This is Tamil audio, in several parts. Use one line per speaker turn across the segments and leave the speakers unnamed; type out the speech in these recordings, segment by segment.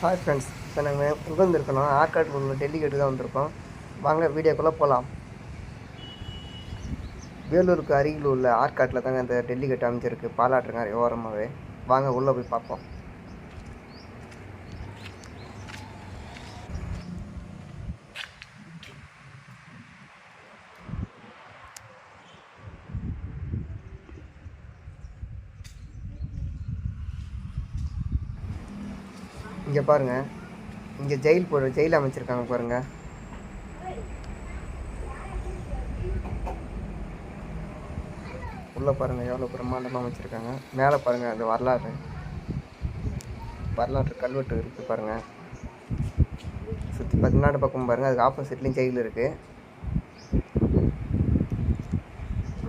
ஹாய் ஃப்ரெண்ட்ஸ் இப்போ நாங்கள் எங்கே வந்திருக்கோம் ஆற்காட்டில் உள்ள டெல்லிகேட்டு தான் வந்திருக்கோம். வாங்க வீடியோக்குள்ளே போகலாம் வேலூருக்கு அருகில் உள்ள ஆற்காட்டில் தாங்க இந்த டெல்லிகேட் அமைஞ்சிருக்கு. பாலாற்றுங்க ஓரமாகவே வாங்க உள்ளே போய் பார்ப்போம். இங்கே பாருங்க. இங்கே ஜெயில் போடுற ஜெயில் அமைச்சிருக்காங்க பாருங்கள் உள்ளே பாருங்கள் எவ்வளோ பிரம்மாண்டமாக அமைச்சிருக்காங்க. மேலே பாருங்கள் அந்த வரலாறு. வரலாற்று கல்வெட்டு இருக்குது பாருங்கள் சுற்றி பதினாடு பக்கம் பாருங்கள் அதுக்கு ஆப்போசிட்லேயும் ஜெயில் இருக்குது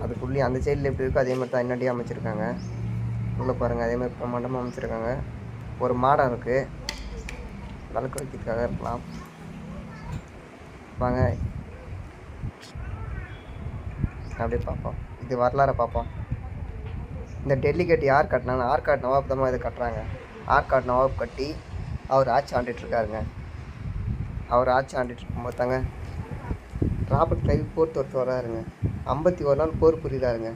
அதுக்குள்ளேயும் அந்த ஜெயிலில் எப்படி இருக்கோ அதே மாதிரி தான் இன்னடியே அமைச்சிருக்காங்க. உள்ளே பாருங்கள் அதே மாதிரி பிரம்மாண்டமாக அமைச்சிருக்காங்க. ஒரு மாடம் இருக்குது விளக்கு வைக்கிறதுக்காக இருக்கலாம். வாங்க. அப்படியே பார்ப்போம். இது வரலாறை பார்ப்போம். இந்த டெல்லிகேட் யார் கட்டினாங்க? ஆர்காட் நவாப் தான் இதை கட்டுறாங்க. ஆர்காட் நவாப் கட்டி அவர் ஆட்சி ஆண்டுட்ருக்காருங்க அவர் ஆட்சி ஆண்டுட்டு இருக்கும்போது தாங்க ராபர்ட் கிளைவ் போர் தொடுத்து வராருங்க. ஐம்பத்தி ஒரு நாள் போர் புரியுறாருங்க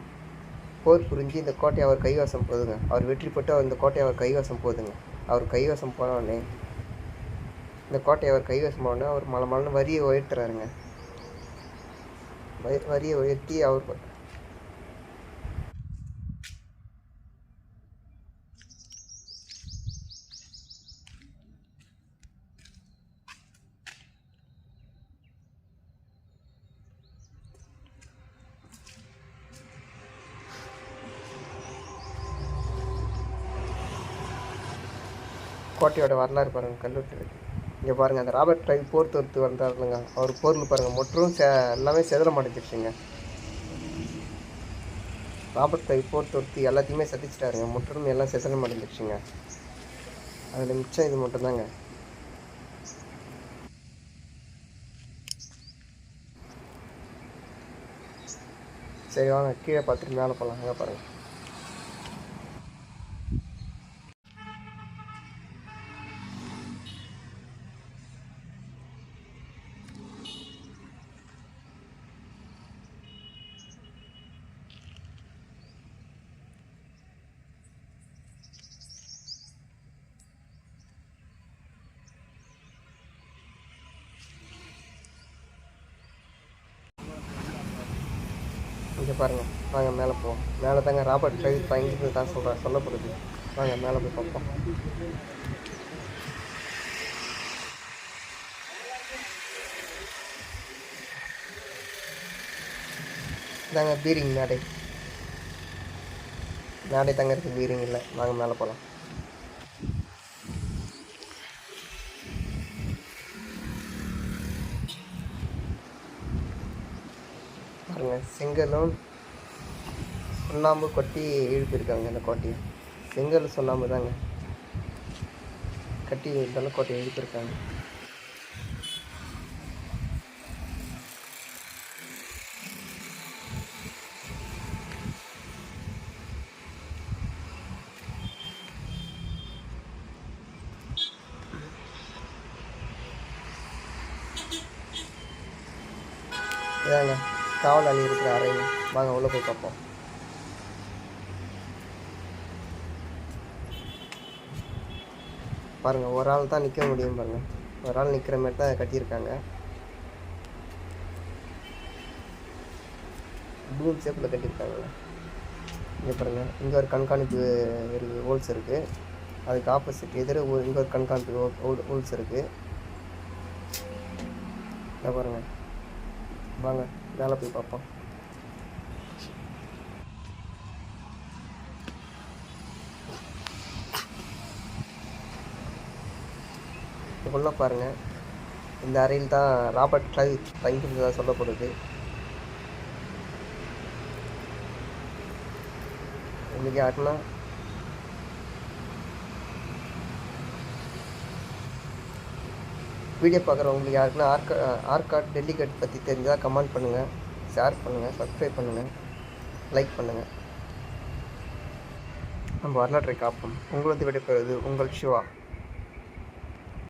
போர் புரிஞ்சு இந்த கோட்டையை அவர் கைவசம் போதுங்க. அவர் வெற்றி பெற்று அவர் இந்த கோட்டையை அவர் கைவசம் போதுங்க. அவர் கைவசம் போனோடனே இந்த கோட்டையை அவர் கைவசம் போன அவர் மலை மலன்னு வரியை உயர்த்துறாருங்க. வரி- வரியை உயர்த்தி அவர் கோட்டையோட வரலாறு பாருங்கள் கல்வெட்டு இங்கே பாருங்கள் அந்த ராபர்ட் ட்ரைவ் போர் தொடுத்து வந்தார் இல்லைங்க. அவர் போரில் பாருங்கள் மொற்றும் செ எல்லாமே செதற மாட்டேச்சிருச்சுங்க ராபர்ட் ட்ரைவ் போர் தொடுத்து எல்லாத்தையுமே சதிச்சிட்டாருங்க முற்றும் எல்லாம் செதற மாட்டேச்சிருச்சுங்க அதில் மிச்சம் இது மட்டும்தாங்க. சரி வாங்க கீழே பார்த்துட்டு மேலே போகலாம் அங்கே பாருங்கள் இங்கே பாருங்கள் வாங்க மேலே போவோம். மேலே தாங்க ராபர்ட் ட்ரைவ் தங்கிட்டு தான் சொல்கிறேன் சொல்லப்படுது வாங்க மேலே போய் பார்ப்போம். இதாங்க பீரிங் மேடை. மேடை தாங்க இருக்குது பீரிங் இல்லை. வாங்க மேலே போகலாம் பாருங்கள் செங்கலும் சுண்ணாம்பு கொட்டி இழுப்பிருக்காங்க இந்த கோட்டையை. செங்கல் சுண்ணாம்பு தாங்க. கட்டி இதெல்லாம் கோட்டையை இழுப்பிருக்காங்க இதாங்க. காவலாளி இருக்கிற அறையில். வாங்க உள்ளே போய் பார்ப்போம். பாருங்கள் ஒரு ஆள் தான் நிற்க முடியும் பாருங்க. ஒரு ஆள் நிற்கிற மாதிரி தான் கட்டியிருக்காங்க. பூம் ஷேப்பில் கட்டியிருக்காங்க இங்கே பாருங்கள் இங்கே ஒரு கண்காணிப்பு இருக்குது ஹோல்ஸ் இருக்குது அதுக்கு ஆப்போசிட் எதிர ஒரு இங்கே ஒரு கண்காணிப்பு ஹோல்ஸ் இருக்குது இதை பாருங்கள் வாங்க. வேலை போய் பார்ப்போம் உள்ளே பாருங்கள் இந்த அறையில் தான் ராபர்ட் கிளைவ் தங்கியிருந்ததாக சொல்லப்படுது. இன்றைக்கி யாருன்னா வீடியோ பார்க்குறவங்களுக்கு யாருக்குன்னா ஆர்கா ஆர்காட் டெல்லிகேட் பற்றி தெரிஞ்சால் கமெண்ட் பண்ணுங்கள் ஷேர் பண்ணுங்கள் சப்ஸ்கிரைப் பண்ணுங்கள் லைக் பண்ணுங்கள் நம்ம வரலாற்றை காப்போம். உங்களது விடைபெறுவது உங்கள் சிவா.